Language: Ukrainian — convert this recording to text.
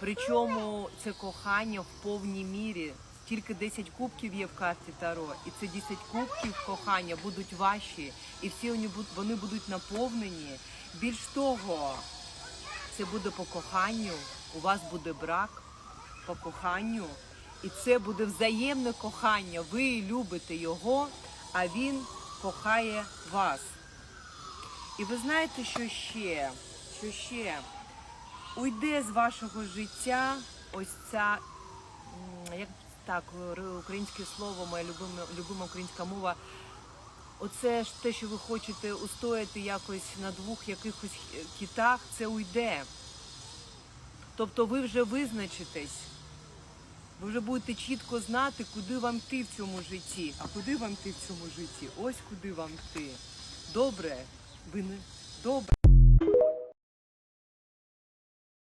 Причому це кохання в повній мірі. Тільки 10 кубків є в карті Таро, і це 10 кубків кохання будуть ваші, і всі вони буд- будуть наповнені. Більш того, це буде по коханню, у вас буде брак по коханню, і це буде взаємне кохання. Ви любите його, а він кохає вас. І ви знаєте, що ще? Що ще? Уйде з вашого життя ось ця, як так, українське слово, моя любима, любима українська мова. Оце ж те, що ви хочете устояти якось на двох якихось кітах, це уйде. Тобто ви вже визначитесь, ви вже будете чітко знати, куди вам йти в цьому житті. А куди вам йти в цьому житті? Ось куди вам йти. Добре, ви не добре.